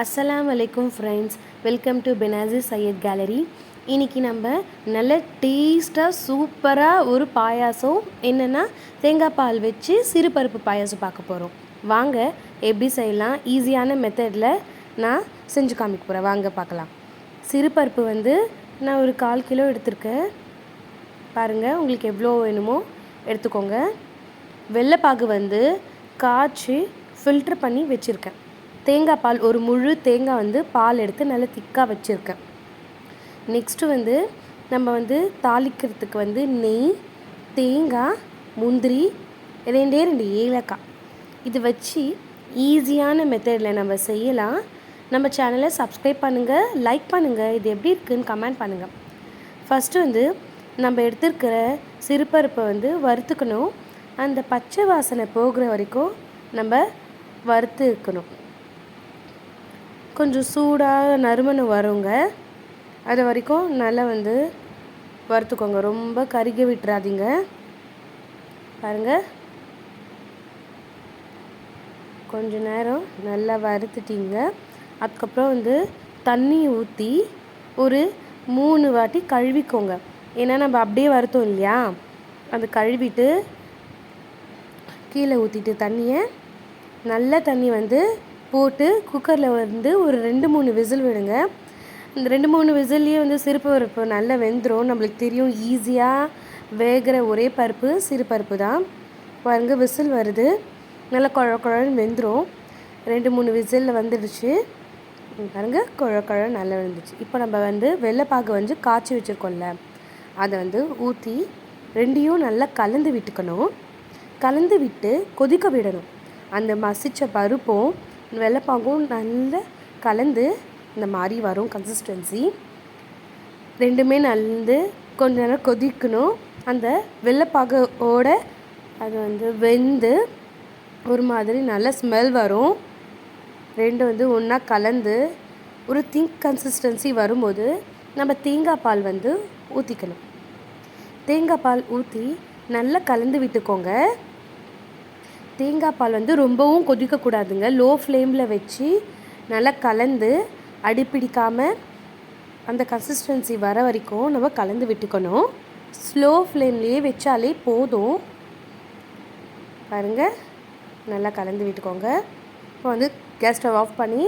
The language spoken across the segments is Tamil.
அஸ்ஸலாம் வலைக்கும் friends welcome to Benazir Syed gallery இன்றைக்கி நம்ம நல்ல டேஸ்ட்டாக சூப்பராக ஒரு பாயாசம் என்னென்னா தேங்காய் பால் வச்சு சிறுபருப்பு பாயாசம் பார்க்க போகிறோம் வாங்க எப்படி செய்யலாம்? ஈஸியான மெத்தடில் நான் செஞ்சு காமிக்க போகிறேன் வாங்க பார்க்கலாம். சிறுபருப்பு வந்து நான் ஒரு கால் கிலோ எடுத்திருக்கேன். பாருங்கள் உங்களுக்கு எவ்வளோ வேணுமோ எடுத்துக்கோங்க. வெள்ளைப்பாகு வந்து காய்ச்சி ஃபில்ட்ரு பண்ணி வச்சுருக்கேன். தேங்காய் பால் ஒரு முழு தேங்காய் வந்து பால் எடுத்து நல்லா திக்காக வச்சுருக்கேன். நெக்ஸ்ட்டு வந்து நம்ம வந்து தாளிக்கிறதுக்கு வந்து நெய் தேங்காய் முந்திரி ரெண்டே ரெண்டு ஏலக்காய். இது வச்சு ஈஸியான மெத்தடில் நம்ம செய்யலாம். நம்ம சேனலை சப்ஸ்கிரைப் பண்ணுங்கள் லைக் பண்ணுங்கள் இது எப்படி இருக்குன்னு கமெண்ட் பண்ணுங்கள் ஃபஸ்ட்டு வந்து நம்ம எடுத்துருக்கிற சிறுபருப்பை வந்து வறுத்துக்கணும். அந்த பச்சை வாசனை போகிற வரைக்கும் நம்ம வறுத்து இருக்கணும் கொஞ்சம் சூடாக நறுமணம் வருங்க. அது வரைக்கும் நல்லா வந்து வறுத்துக்கோங்க. ரொம்ப கருக விட்டுறாதீங்க. பாருங்கள் கொஞ்ச நேரம் நல்லா வறுத்துட்டிங்க. அதுக்கப்புறம் வந்து தண்ணி ஊற்றி ஒரு மூணு வாட்டி கழுவிக்கோங்க. ஏன்னா நம்ம அப்படியே வறுத்தோம் இல்லையா? அது கழுவிட்டு கீழே ஊற்றிட்டு தண்ணியை நல்ல தண்ணி வந்து போட்டு குக்கரில் வந்து ஒரு ரெண்டு மூணு விசில் விடுங்க. இந்த ரெண்டு மூணு விசில்லையே வந்து சிறுப்பு பருப்பு நல்லா வெந்துடும் நம்மளுக்கு தெரியும் ஈஸியாக வேகிற ஒரே பருப்பு சிறு பருப்பு தான். பாருங்க விசில் வருது. நல்லா குழ குழன்னு வெந்துடும் ரெண்டு மூணு விசிலில் வந்துடுச்சு. பாருங்க குழ குழ நல்லா வந்துச்சு. இப்போ நம்ம வந்து வெள்ளைப்பாகு வந்து காய்ச்சி வச்சுருக்கோம்ல அதை வந்து ஊற்றி ரெண்டையும் நல்லா கலந்து விட்டுக்கணும். கலந்து விட்டு கொதிக்க விடணும். அந்த மசித்த பருப்பும் வெள்ளைப்பாகும் நல்லா கலந்து இந்த மாதிரி வரும் கன்சிஸ்டன்சி ரெண்டுமே நல்லது கொஞ்ச நேரம் கொதிக்கணும். அந்த வெள்ளைப்பாகோட அது வந்து வெந்து ஒரு மாதிரி நல்ல ஸ்மெல் வரும். ரெண்டு வந்து ஒன்றா கலந்து ஒரு திங்க் கன்சிஸ்டன்சி வரும்போது நம்ம தேங்காய் பால் வந்து ஊற்றிக்கணும் தேங்காய் பால் ஊற்றி நல்லா கலந்து விட்டுக்கோங்க. தேங்காய் பால் வந்து ரொம்பவும் கொதிக்கக்கூடாதுங்க லோ ஃப்ளேமில் வச்சு நல்லா கலந்து அடிப்பிடிக்காமல் அந்த கன்சிஸ்டன்சி வர வரைக்கும் நம்ம கலந்து விட்டுக்கணும். ஸ்லோ ஃப்ளேம்லேயே வச்சாலே போதும். பாருங்கள் நல்லா கலந்து விட்டுக்கோங்க. இப்போ வந்து கேஸ் ஸ்டவ் ஆஃப் பண்ணி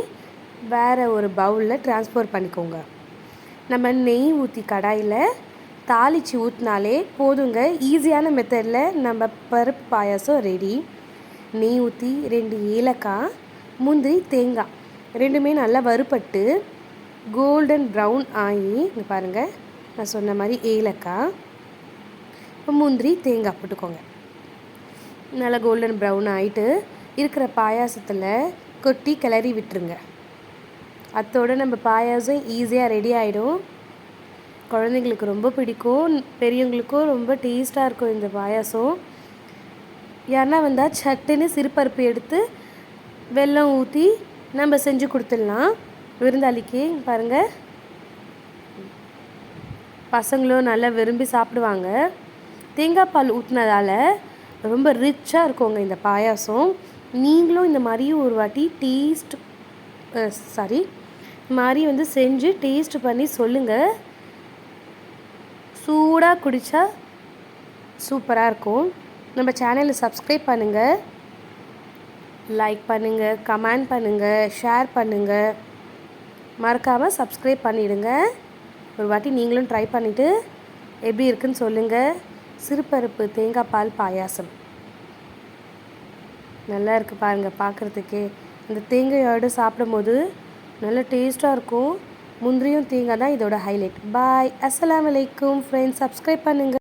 வேறு ஒரு பவுலில் ட்ரான்ஸ்ஃபர் பண்ணிக்கோங்க. நம்ம நெய் ஊற்றி கடாயில் தாளித்து ஊற்றினாலே போதுங்க. ஈஸியான மெத்தடில் நம்ம பருப்பு பாயாசம் ரெடி நெய் ஊற்றி ரெண்டு ஏலக்காய் முந்திரி தேங்காய். ரெண்டுமே நல்லா வறுபட்டு கோல்டன் ப்ரௌன் ஆகி இங்கே பாருங்கள் நான் சொன்ன மாதிரி ஏலக்காய் முந்திரி தேங்காய் போட்டுக்கோங்க. நல்லா கோல்டன் ப்ரௌன் ஆகிட்டு இருக்கிற பாயாசத்தில் கொட்டி கிளறி விட்டுருங்க. அத்தோடு நம்ம பாயாசம் ஈஸியாக ரெடி ஆகிடும் குழந்தைங்களுக்கு ரொம்ப பிடிக்கும் பெரியவங்களுக்கும் ரொம்ப டேஸ்ட்டாக இருக்கும் இந்த பாயாசம். யாருன்னா வந்தால் சட்டுன்னு சிறுபருப்பு எடுத்து வெல்லம் ஊற்றி நம்ம செஞ்சு கொடுத்துடலாம். விருந்தாளிக்கு பாருங்கள் பசங்களும் நல்லா விரும்பி சாப்பிடுவாங்க. தேங்காய் பால் ஊற்றினதால ரொம்ப ரிச்சாக இருக்குங்க இந்த பாயாசம். நீங்களும் இந்த மாதிரி ஒரு வாட்டி டேஸ்ட் சாரி மாதிரி வந்து செஞ்சு டேஸ்ட் பண்ணி சொல்லுங்கள் சூடாக குடித்தா சூப்பராக இருக்கும். நம்ம சேனலை சப்ஸ்கிரைப் பண்ணுங்கள் லைக் பண்ணுங்கள் கமெண்ட் பண்ணுங்கள் ஷேர் பண்ணுங்கள் மறக்காமல் சப்ஸ்கிரைப் பண்ணிவிடுங்க ஒரு வாட்டி நீங்களும் ட்ரை பண்ணிவிட்டு எப்படி இருக்குன்னு சொல்லுங்கள் சிறுபருப்பு தேங்காய் பால் பாயாசம். நல்லா இருக்குது பாருங்கள் பார்க்குறதுக்கே இந்த தேங்காயோடு சாப்பிடும்போது நல்ல டேஸ்ட்டாக இருக்கும். முந்திரியும் தேங்காய் தான் இதோட ஹைலைட் பாய் அஸ்லாம் வலைக்கும் ஃப்ரெண்ட்ஸ் சப்ஸ்கிரைப் பண்ணுங்கள்